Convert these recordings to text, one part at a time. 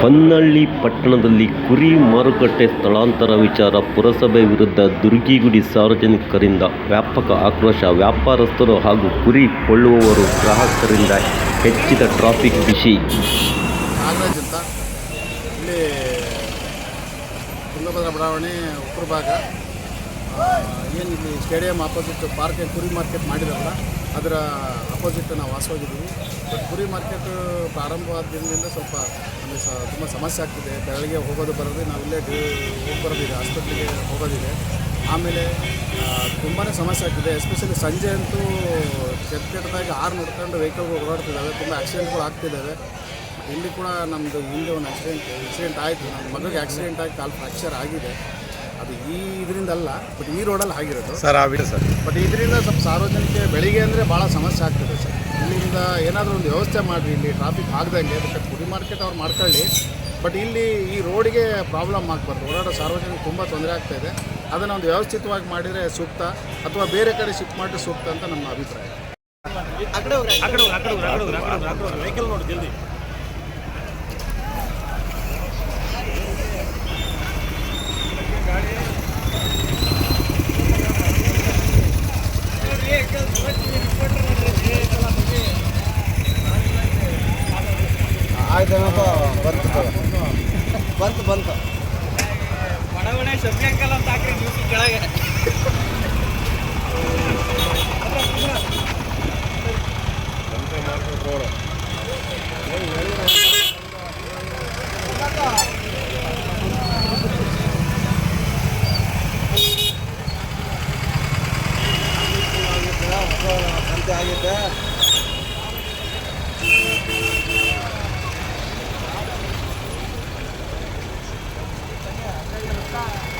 ಹೊನ್ನಳ್ಳಿ ಪಟ್ಟಣದಲ್ಲಿ ಕುರಿ ಮಾರುಕಟ್ಟೆ ಸ್ಥಳಾಂತರ ವಿಚಾರ ಪುರಸಭೆ ವಿರುದ್ಧ ದುರ್ಗಿಗುಡಿ ಸಾರ್ವಜನಿಕರಿಂದ ವ್ಯಾಪಕ ಆಕ್ರೋಶ ವ್ಯಾಪಾರಸ್ಥರು ಹಾಗೂ ಕುರಿ ಕೊಳ್ಳುವವರು ಗ್ರಾಹಕರಿಂದ ಹೆಚ್ಚಿದ ಟ್ರಾಫಿಕ್ ಬಿಸಿ. ಇಲ್ಲಿ ಬಡಾವಣೆ ಉತ್ತರ ಭಾಗ. ಏನು ಇಲ್ಲಿ ಸ್ಟೇಡಿಯಂ ಆಪೋಸಿಟ್ ಪಾರ್ಕ್ ಕುರಿ ಮಾರ್ಕೆಟ್ ಮಾಡಿದಾರಲ್ಲ ಅದರ ಅಪೋಸಿಟ್ ನಾವು ವಾಸವಾಗಿದ್ದೀವಿ. ಬಟ್ ಪುರಿ ಮಾರ್ಕೆಟ್ ಪ್ರಾರಂಭವಾದ ದಿನದಿಂದ ಸ್ವಲ್ಪ ನಮಗೆ ಸ ತುಂಬ ಸಮಸ್ಯೆ ಆಗ್ತಿದೆ. ಬೆಳಗ್ಗೆ ಹೋಗೋದು ಬರೋದು, ನಾವು ಇಲ್ಲೇ ಡಿ ಹೋಗಿ ಬರೋದಿದೆ ಹಾಸ್ಪಿಟ್ಲಿಗೆ ಹೋಗೋದಿದೆ. ಆಮೇಲೆ ತುಂಬಾ ಸಮಸ್ಯೆ ಆಗ್ತಿದೆ. ಎಸ್ಪೆಷಲಿ ಸಂಜೆ ಅಂತೂ ಕೆಟ್ಟ ಕೆಟ್ಟದಾಗಿ ಆರು ನೋಡ್ಕೊಂಡು ವೆಹಿಕಲ್ಗಳು ಓಡಾಡ್ತಿದ್ದಾವೆ. ತುಂಬ ಆಕ್ಸಿಡೆಂಟ್ಗಳು ಆಗ್ತಿದ್ದಾವೆ. ಇಲ್ಲಿ ಕೂಡ ನಮ್ಮದು ಹಿಂದೆ ಒಂದು ಆಕ್ಸಿಡೆಂಟ್ ಆಕ್ಸಿಡೆಂಟ್ ಆಯಿತು. ನನ್ನ ಮಗಳಿಗೆ ಆಕ್ಸಿಡೆಂಟ್ ಆಗಿ ಕಾಲು ಫ್ರ್ಯಾಕ್ಚರ್ ಆಗಿದೆ. ಅದು ಈ ಇದರಿಂದ ಅಲ್ಲ ಬಟ್ ಈ ರೋಡಲ್ಲಿ ಆಗಿರೋದು. ಸರ್ ಆಗಿದೆ ವಿಡಿಯೋ ಸರ್. ಬಟ್ ಇದರಿಂದ ಸ್ವಲ್ಪ ಸಾರ್ವಜನಿಕ ಬೆಳಿಗ್ಗೆ ಅಂದರೆ ಭಾಳ ಸಮಸ್ಯೆ ಆಗ್ತದೆ ಸರ್. ಇಲ್ಲಿಂದ ಏನಾದರೂ ಒಂದು ವ್ಯವಸ್ಥೆ ಮಾಡಿರಿ ಇಲ್ಲಿ ಟ್ರಾಫಿಕ್ ಆಗದಂಗೆ ಅದಕ್ಕೆ ಪುಡಿ ಮಾರ್ಕೆಟ್ ಅವ್ರು ಮಾಡ್ಕೊಳ್ಳಿ. ಬಟ್ ಇಲ್ಲಿ ಈ ರೋಡಿಗೆ ಪ್ರಾಬ್ಲಮ್ ಆಗಬಾರ್ದು. ಓಡಾಡೋ ಸಾರ್ವಜನಿಕ ತುಂಬ ತೊಂದರೆ ಆಗ್ತಾ ಇದೆ. ಅದನ್ನು ಒಂದು ವ್ಯವಸ್ಥಿತವಾಗಿ ಮಾಡಿದರೆ ಸೂಕ್ತ ಅಥವಾ ಬೇರೆ ಕಡೆ ಶಿಫ್ಟ್ ಮಾಡಿದ್ರೆ ಸೂಕ್ತ ಅಂತ ನಮ್ಮ ಅಭಿಪ್ರಾಯ. ವೆಹಿಕಲ್ ನೋಡಿ ಜಲ್ದಿ ಆಯ್ತು ಬಂತು. ಬಂತು ಬಂತು ಬಡವಣೆ ಶಬಿ ಅಂಕಲ್ ಅಂತ ಹಾಕ್ರಿ ನ್ಯೂಸ್ ಕೆಳಗೆ ಸಂತೆ 了。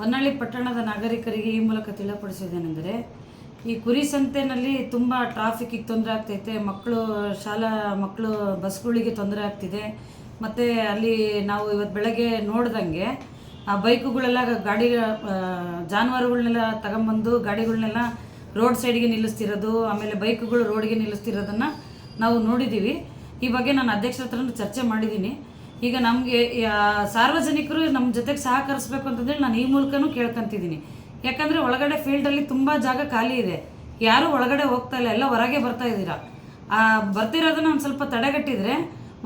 ಹೊನ್ನಾಳಿ ಪಟ್ಟಣದ ನಾಗರಿಕರಿಗೆ ಈ ಮೂಲಕ ತಿಳಿಯಪಡಿಸುವುದೇನೆಂದರೆ ಈ ಕುರಿ ಸಂತೆನಲ್ಲಿ ತುಂಬ ಟ್ರಾಫಿಕ್ಕಿಗೆ ತೊಂದರೆ ಆಗ್ತೈತೆ, ಮಕ್ಕಳು, ಶಾಲಾ ಮಕ್ಕಳು ಬಸ್ಗಳಿಗೆ ತೊಂದರೆ ಆಗ್ತಿದೆ. ಮತ್ತು ಅಲ್ಲಿ ನಾವು ಇವತ್ತು ಬೆಳಗ್ಗೆ ನೋಡ್ದಂಗೆ, ಆ ಬೈಕುಗಳೆಲ್ಲ ಗಾಡಿ ಜಾನುವಾರುಗಳನ್ನೆಲ್ಲ ತಗೊಂಬಂದು ಗಾಡಿಗಳನ್ನೆಲ್ಲ ರೋಡ್ ಸೈಡ್ಗೆ ನಿಲ್ಲಿಸ್ತಿರೋದು, ಆಮೇಲೆ ಬೈಕುಗಳು ರೋಡ್ಗೆ ನಿಲ್ಲಿಸ್ತಿರೋದನ್ನು ನಾವು ನೋಡಿದ್ದೀವಿ ಈ ಬಗ್ಗೆ ನಾನು ಅಧ್ಯಕ್ಷರ ಹತ್ರನೂ ಚರ್ಚೆ ಮಾಡಿದ್ದೀನಿ ಈಗ ನಮಗೆ ಸಾರ್ವಜನಿಕರು ನಮ್ಮ ಜೊತೆಗೆ ಸಹಕರಿಸ್ಬೇಕು ಅಂತಂದೇಳಿ ನಾನು ಈ ಮೂಲಕನೂ ಕೇಳ್ಕೊಂತಿದ್ದೀನಿ. ಯಾಕಂದರೆ ಒಳಗಡೆ ಫೀಲ್ಡಲ್ಲಿ ತುಂಬ ಜಾಗ ಖಾಲಿ ಇದೆ. ಯಾರೂ ಒಳಗಡೆ ಹೋಗ್ತಾ ಇಲ್ಲ, ಎಲ್ಲ ಹೊರಗೆ ಬರ್ತಾ ಇದ್ದೀರಾ? ಬರ್ತಿರೋದನ್ನ ಒಂದು ಸ್ವಲ್ಪ ತಡೆಗಟ್ಟಿದರೆ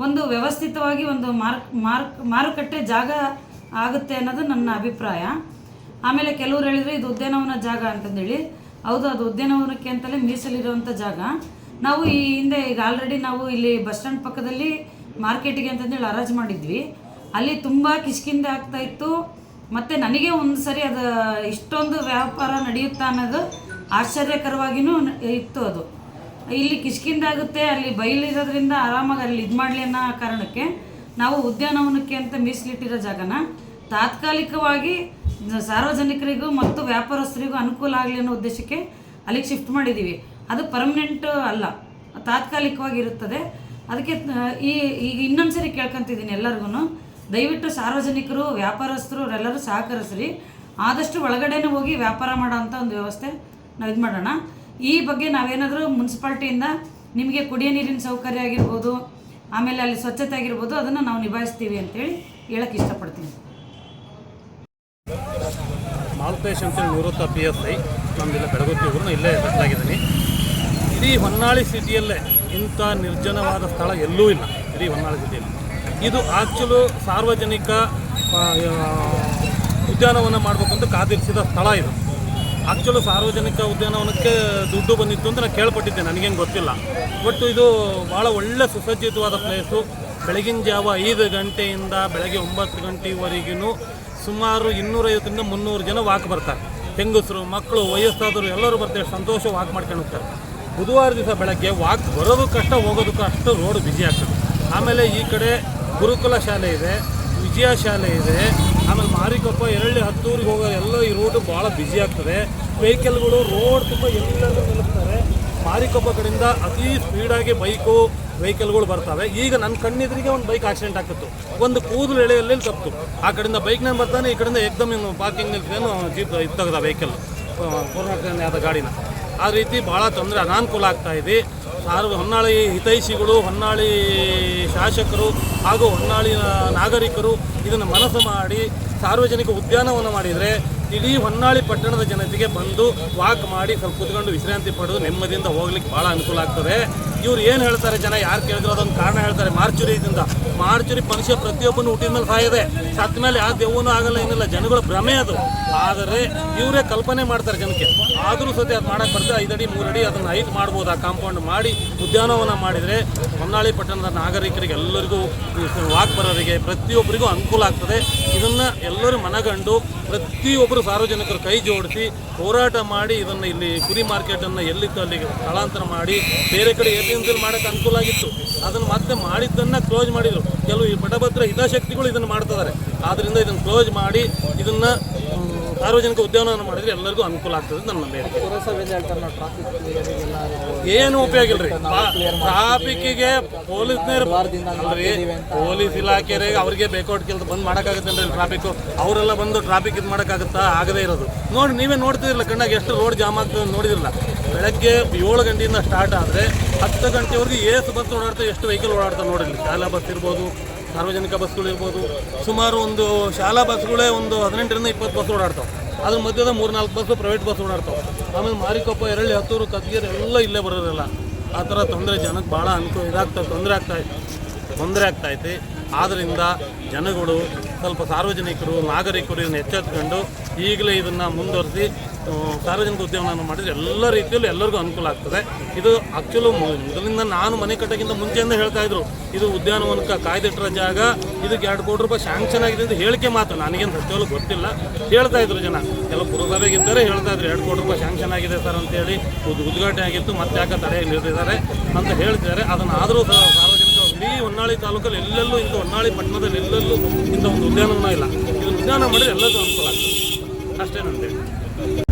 ಒಂದು ವ್ಯವಸ್ಥಿತವಾಗಿ ಒಂದು ಮಾರ್ಕ್ ಮಾರ್ಕ್ ಮಾರುಕಟ್ಟೆ ಜಾಗ ಆಗುತ್ತೆ ಅನ್ನೋದು ನನ್ನ ಅಭಿಪ್ರಾಯ. ಆಮೇಲೆ ಕೆಲವ್ರು ಹೇಳಿದರೆ ಇದು ಉದ್ಯಾನವನ ಜಾಗ ಅಂತಂದೇಳಿ. ಹೌದು, ಅದು ಉದ್ಯಾನವನಕ್ಕೆ ಅಂತಲೇ ಮೀಸಲಿರುವಂಥ ಜಾಗ. ನಾವು ಈ ಹಿಂದೆ ಈಗ ಆಲ್ರೆಡಿ ನಾವು ಇಲ್ಲಿ ಬಸ್ ಸ್ಟ್ಯಾಂಡ್ ಪಕ್ಕದಲ್ಲಿ ಮಾರ್ಕೆಟಿಗೆ ಅಂತಂದೇಳಿ ಅರಾಜ್ ಮಾಡಿದ್ವಿ. ಅಲ್ಲಿ ತುಂಬ ಕಿಷ್ಕಿಂದೆ ಆಗ್ತಾ ಇತ್ತು. ಮತ್ತು ನನಗೆ ಒಂದು ಸರಿ ಅದು ಇಷ್ಟೊಂದು ವ್ಯಾಪಾರ ನಡೆಯುತ್ತಾ ಅನ್ನೋದು ಆಶ್ಚರ್ಯಕರವಾಗಿಯೂ ಇತ್ತು ಅದು. ಇಲ್ಲಿ ಕಿಷ್ಕಿಂದೆ ಆಗುತ್ತೆ, ಅಲ್ಲಿ ಬಯಲಿರೋದ್ರಿಂದ ಆರಾಮಾಗಿ ಅಲ್ಲಿ ಇದು ಮಾಡಲಿ ಅನ್ನೋ ಕಾರಣಕ್ಕೆ ನಾವು ಉದ್ಯಾನವನಕ್ಕೆ ಅಂತ ಮೀಸಲಿಟ್ಟಿರೋ ಜಾಗನ ತಾತ್ಕಾಲಿಕವಾಗಿ ಸಾರ್ವಜನಿಕರಿಗೂ ಮತ್ತು ವ್ಯಾಪಾರಸ್ಥರಿಗೂ ಅನುಕೂಲ ಆಗಲಿ ಅನ್ನೋ ಉದ್ದೇಶಕ್ಕೆ ಅಲ್ಲಿಗೆ ಶಿಫ್ಟ್ ಮಾಡಿದ್ದೀವಿ ಅದು ಪರ್ಮನೆಂಟ್ ಅಲ್ಲ ತಾತ್ಕಾಲಿಕವಾಗಿ ಇರುತ್ತದೆ ಅದಕ್ಕೆ ಈ, ಈಗ ಇನ್ನೊಂದ್ಸರಿ ಕೇಳ್ಕೊಂತಿದ್ದೀನಿ ಎಲ್ಲರಿಗೂ ದಯವಿಟ್ಟು ಸಾರ್ವಜನಿಕರು, ವ್ಯಾಪಾರಸ್ಥರು, ಅವರೆಲ್ಲರೂ ಸಹಕರಿಸ್ರಿ. ಆದಷ್ಟು ಒಳಗಡೆನೇ ಹೋಗಿ ವ್ಯಾಪಾರ ಮಾಡೋ ಒಂದು ವ್ಯವಸ್ಥೆ ನಾವು ಇದು ಮಾಡೋಣ. ಈ ಬಗ್ಗೆ ನಾವೇನಾದರೂ ಮುನ್ಸಿಪಾಲ್ಟಿಯಿಂದ ನಿಮಗೆ ಕುಡಿಯೋ ನೀರಿನ ಸೌಕರ್ಯ ಆಗಿರ್ಬೋದು, ಆಮೇಲೆ ಅಲ್ಲಿ ಸ್ವಚ್ಛತೆ ಆಗಿರ್ಬೋದು, ಅದನ್ನು ನಾವು ನಿಭಾಯಿಸ್ತೀವಿ ಅಂತೇಳಿ ಹೇಳಕ್ಕೆ ಇಷ್ಟಪಡ್ತೀನಿ. ಮಾಲ್ತೇಶ್ ಅಂತೇಳಿ ನಿವೃತ್ತ ಪಿ ಎಸ್ ಐ ನಮ್ಮದಿಲ್ಲ ಬೆಳಗುತ್ತಿ ಇಲ್ಲೇ ಬದಲಾಗಿದ್ದೀನಿ ಇಡೀ ಹೊನ್ನಾಳಿ ಸಿಟಿಯಲ್ಲೇ ಇಂಥ ನಿರ್ಜನವಾದ ಸ್ಥಳ ಎಲ್ಲೂ ಇಲ್ಲ, ಇಡೀ ಹೊನ್ನಾಳಿ ಜಿಲ್ಲೆಯಲ್ಲಿ. ಇದು ಆ್ಯಕ್ಚುಲು ಸಾರ್ವಜನಿಕ ಉದ್ಯಾನವನ ಮಾಡಬೇಕಂತ ಕಾದಿರಿಸಿದ ಸ್ಥಳ ಇದು. ಆ್ಯಕ್ಚುಲು ಸಾರ್ವಜನಿಕ ಉದ್ಯಾನವನಕ್ಕೆ ದುಡ್ಡು ಬಂದಿತ್ತು ಅಂತ ನಾನು ಕೇಳ್ಪಟ್ಟಿದ್ದೆ ನನಗೇನು ಗೊತ್ತಿಲ್ಲ. ಬಟ್ ಇದು ಭಾಳ ಒಳ್ಳೆ ಸುಸಜ್ಜಿತವಾದ ಪ್ಲೇಸು ಬೆಳಗಿನ ಜಾವ ಐದು ಗಂಟೆಯಿಂದ ಬೆಳಗ್ಗೆ ಒಂಬತ್ತು ಗಂಟೆವರೆಗೂ ಸುಮಾರು ಇನ್ನೂರೈವತ್ತರಿಂದ ಮುನ್ನೂರು ಜನ ವಾಕ್ ಬರ್ತಾರೆ. ಹೆಂಗಸರು, ಮಕ್ಕಳು, ವಯಸ್ಸಾದವರು ಎಲ್ಲರೂ ಬರ್ತಾರೆ ಸಂತೋಷ ವಾಕ್ ಮಾಡ್ಕೊಂಡು ಹೋಗ್ತಾರೆ. ಬುಧವಾರ ದಿವಸ ಬೆಳಗ್ಗೆ ವಾಕ್ ಬರೋದು ಕಷ್ಟ, ಹೋಗೋದು ಅಷ್ಟು ರೋಡ್ ಬಿಜಿ ಆಗ್ತದೆ. ಆಮೇಲೆ ಈ ಕಡೆ ಗುರುಕುಲ ಶಾಲೆ ಇದೆ, ವಿಜಯ ಶಾಲೆ ಇದೆ, ಆಮೇಲೆ ಮಾರಿಕೊಪ್ಪ ಎರಳ್ಳಿ ಹತ್ತೂರಿಗೆ ಹೋಗೋ ಎಲ್ಲ ಈ ರೋಡು ಭಾಳ ಬಿಜಿ ಆಗ್ತದೆ. ವೆಹಿಕಲ್ಗಳು ರೋಡ್ ತುಂಬ ಎಲ್ಲೆಲ್ಲೂ ನಿಲ್ಲಿಸ್ತಾರೆ ಮಾರಿಕೊಪ್ಪ ಕಡೆಯಿಂದ ಅತಿ ಸ್ಪೀಡಾಗಿ ಬೈಕು ವೆಹಿಕಲ್ಗಳು ಬರ್ತವೆ. ಈಗ ನನ್ನ ಕಣ್ಣಿದ್ರಿಗೆ ಒಂದು ಬೈಕ್ ಆಕ್ಸಿಡೆಂಟ್ ಆಗ್ತಿತ್ತು. ಒಂದು ಕೂದಲು ಎಳೆಯಲ್ಲಿ ತಪ್ಪಿತು ಆ ಕಡೆಯಿಂದ ಬೈಕ್ನ ಬರ್ತಾನೆ, ಈ ಕಡೆಯಿಂದ ಏಕ್ದಮ್ ಪಾರ್ಕಿಂಗ್ ನಿಲ್ತೇನು ಜೀಪ್ ಇದು ತೆಗ್ದ ವೆಹಿಕಲ್ ಆದ ಗಾಡಿನ. ಆ ರೀತಿ ಭಾಳ ತೊಂದರೆ ಅನಾನುಕೂಲ ಆಗ್ತಾ ಇದೆ. ಸಾರ್ವ ಹೊನ್ನಾಳಿ ಹಿತೈಷಿಗಳು, ಹೊನ್ನಾಳಿ ಶಾಸಕರು ಹಾಗೂ ಹೊನ್ನಾಳಿ ನಾಗರಿಕರು ಇದನ್ನು ಮನಸ್ಸು ಮಾಡಿ ಸಾರ್ವಜನಿಕ ಉದ್ಯಾನವನ ಮಾಡಿದರೆ ಇಡೀ ಹೊನ್ನಾಳಿ ಪಟ್ಟಣದ ಜನತೆಗೆ ಬಂದು ವಾಕ್ ಮಾಡಿ ಸ್ವಲ್ಪ ಕುತ್ಕೊಂಡು ವಿಶ್ರಾಂತಿ ಪಡೆದು ನೆಮ್ಮದಿಯಿಂದ ಹೋಗ್ಲಿಕ್ಕೆ ಭಾಳ ಅನುಕೂಲ ಆಗ್ತದೆ. ಇವ್ರು ಏನು ಹೇಳ್ತಾರೆ ಜನ, ಯಾರು ಕೇಳಿದ್ರು ಅದೊಂದು ಕಾರಣ ಹೇಳ್ತಾರೆ. ಮಾರ್ಚುರಿಯಿಂದ ಮಾರ್ಚುರಿ ಮನುಷ್ಯ ಪ್ರತಿಯೊಬ್ಬನು ಹುಟ್ಟಿದ ಮೇಲೆ ಸಾಯದೆ. ಸತ್ತ ಮೇಲೆ ಯಾವ ದೆವ್ವನೂ ಆಗಲ್ಲ, ಏನಿಲ್ಲ. ಜನಗಳ ಭ್ರಮೆ ಅದು. ಆದರೆ ಇವರೇ ಕಲ್ಪನೆ ಮಾಡ್ತಾರೆ ಜನಕ್ಕೆ. ಆದರೂ ಸತಿ ಅದು ಮಾಡಕ್ಕೆ ಬರ್ತದೆ ಐದಡಿ, ಮೂರಡಿ ಅದನ್ನು ಐದು ಮಾಡ್ಬೋದು. ಆ ಕಾಂಪೌಂಡ್ ಮಾಡಿ ಉದ್ಯಾನವನ ಮಾಡಿದರೆ ಹೊನ್ನಾಳಿ ಪಟ್ಟಣದ ನಾಗರಿಕರಿಗೆ ಎಲ್ಲರಿಗೂ ವಾಕ್ ಬರೋರಿಗೆ ಪ್ರತಿಯೊಬ್ಬರಿಗೂ ಅನುಕೂಲ ಆಗ್ತದೆ. ಇದನ್ನು ಎಲ್ಲರೂ ಮನಗಂಡು ಪ್ರತಿಯೊಬ್ಬರು ಸಾರ್ವಜನಿಕರು ಕೈ ಜೋಡಿಸಿ ಹೋರಾಟ ಮಾಡಿ ಇದನ್ನು ಇಲ್ಲಿ ಕುರಿ ಮಾರ್ಕೆಟನ್ನು ಎಲ್ಲಿತ್ತು ಅಲ್ಲಿಗೆ ಸ್ಥಳಾಂತರ ಮಾಡಿ ಬೇರೆ ಕಡೆ ಎ ಪಿ ಮಾಡೋಕ್ಕೆ ಅನುಕೂಲ ಆಗಿತ್ತು. ಅದನ್ನು ಮತ್ತೆ ಮಾಡಿದ್ದನ್ನು ಕ್ಲೋಸ್ ಮಾಡಿದರು. ಕೆಲವು ಈ ಪಟಭದ್ರ ಹಿತಾಶಕ್ತಿಗಳು ಇದನ್ನು ಮಾಡ್ತಿದ್ದಾರೆ ಆದ್ದರಿಂದ ಇದನ್ನು ಕ್ಲೋಸ್ ಮಾಡಿ ಇದನ್ನು ಸಾರ್ವಜನಿಕ ಉದ್ಯಾನವನ ಮಾಡಿದ್ರೆ ಎಲ್ಲರಿಗೂ ಅನುಕೂಲ ಆಗ್ತದೆ ನನ್ನ ಬೇಡಿಕೆ ಏನು ಉಪಯೋಗ ಇಲ್ರಿ? ಟ್ರಾಫಿಕ್ಕಿಗೆ ಪೊಲೀಸ್ನರು ಅಲ್ರಿ, ಪೊಲೀಸ್ ಇಲಾಖೆ ಅವ್ರಿಗೆ ಬೇಕೌಟ್ ಕೆಲಸ ಬಂದ್ ಮಾಡೋಕ್ಕಾಗತ್ತಲ್ರಿ ಟ್ರಾಫಿಕ್ ಅವರೆಲ್ಲ ಬಂದು ಟ್ರಾಫಿಕ್ ಇದು ಮಾಡೋಕ್ಕಾಗುತ್ತಾ? ಆಗದೇ ಇರೋದು. ನೋಡಿ, ನೀವೇ ನೋಡ್ತಿರಲಿಲ್ಲ ಕಣ್ಣಾಗ ಎಷ್ಟು ರೋಡ್ ಜಾಮ್ ಆಗ್ತದೆ ನೋಡಿದಿರಲ್ಲ? ಬೆಳಗ್ಗೆ ಏಳು ಗಂಟೆಯಿಂದ ಸ್ಟಾರ್ಟ್ ಆದರೆ ಹತ್ತು ಗಂಟೆವರೆಗೂ ಏಸು ಬಸ್ ಓಡಾಡ್ತಾ ಎಷ್ಟು ವೆಹಿಕಲ್ ಓಡಾಡ್ತಾ ನೋಡಿರಲಿ? ಶಾಲಾ ಬಸ್ ಇರ್ಬೋದು ಸಾರ್ವಜನಿಕ ಬಸ್ಗಳು ಇರ್ಬೋದು. ಸುಮಾರು ಒಂದು ಶಾಲಾ ಬಸ್ಗಳೇ ಒಂದು ಹದಿನೆಂಟರಿಂದ ಇಪ್ಪತ್ತು ಬಸ್ ಓಡಾಡ್ತಾವೆ. ಅದ್ರ ಮಧ್ಯದ ಮೂರು ನಾಲ್ಕು ಬಸ್ಸು ಪ್ರೈವೇಟ್ ಬಸ್ ಓಡಾಡ್ತಾವೆ. ಆಮೇಲೆ ಮಾರಿಕೊಪ್ಪ, ಎರಳ್ಳಿ, ಹತ್ತೂರು, ಕದ್ಗೇರಿ ಎಲ್ಲ ಇಲ್ಲೇ ಬರೋದಿಲ್ಲ. ಆ ಥರ ತೊಂದರೆ ಜನಕ್ಕೆ ಭಾಳ ಅನುಕೂಲ ಇದಾಗ್ತಾ ತೊಂದರೆ ಆಗ್ತಾ ತೊಂದರೆ ಆಗ್ತೈತಿ ಆದ್ದರಿಂದ ಜನಗಳು ಸ್ವಲ್ಪ ಸಾರ್ವಜನಿಕರು, ನಾಗರಿಕರು ಇದನ್ನು ಎಚ್ಚೆತ್ಕೊಂಡು ಈಗಲೇ ಇದನ್ನು ಮುಂದುವರಿಸಿ ಸಾರ್ವಜನಿಕ ಉದ್ಯಮವನ್ನು ಮಾಡಿದರೆ ಎಲ್ಲ ರೀತಿಯಲ್ಲೂ ಎಲ್ಲರಿಗೂ ಅನುಕೂಲ ಆಗ್ತದೆ. ಇದು ಆ್ಯಕ್ಚುಲು ಮೊದಲಿಂದ ನಾನು ಮನೆ ಕಟ್ಟೋಕ್ಕಿಂತ ಮುಂಚೆಯಿಂದ ಹೇಳ್ತಾ ಇದ್ರು. ಇದು ಉದ್ಯಾನವನಕ್ಕೆ ಕಾಯ್ದಿಟ್ಟಿರೋ ಜಾಗ, ಇದಕ್ಕೆ ಎರಡು ಕೋಟಿ ರೂಪಾಯಿ ಶಾಂಕ್ಷನ್ ಆಗಿದೆ ಅಂತ ಹೇಳಿಕೆ ಮಾತು ನನಗೇನು ಸತ್ಯವಲ್ಲೂ ಗೊತ್ತಿಲ್ಲ. ಹೇಳ್ತಾ ಇದ್ರು ಜನ. ಕೆಲವು ಪುರಸಭೆಗಿದ್ದರೆ, ಹೇಳ್ತಾ ಇದ್ರು ಎರಡು ಕೋಟಿ ರೂಪಾಯಿ ಶಾಂಕ್ಷನ್ ಆಗಿದೆ ಸರ್ ಅಂತೇಳಿ. ಉದ್, ಉದ್ಘಾಟನೆ ಆಗಿತ್ತು, ಮತ್ತೆ ಯಾಕೆ ತಡೆಯಲ್ಲಿ ನಿರ್ದಿದ್ದಾರೆ ಅಂತ ಹೇಳ್ತಿದ್ದಾರೆ. ಅದನ್ನು ಆದರೂ ಸಹ ಹೊನ್ನಾಳಿ ತಾಲೂಕಲ್ಲಿ ಎಲ್ಲೆಲ್ಲೂ ಇಂಥ ಹೊನ್ನಾಳಿ ಪಟ್ಟಣದಲ್ಲಿ ಎಲ್ಲೆಲ್ಲೂ ಇಂಥ ಒಂದು ಉದ್ಯಾನವನ ಇಲ್ಲ. ಇದು ಉದ್ಯಾನ ಮಾಡಿದ್ರೆ ಎಲ್ಲದೂ ಅನುಕೂಲ ಆಗ್ತದೆ. ಅಷ್ಟೇ ನಂತೇಳಿ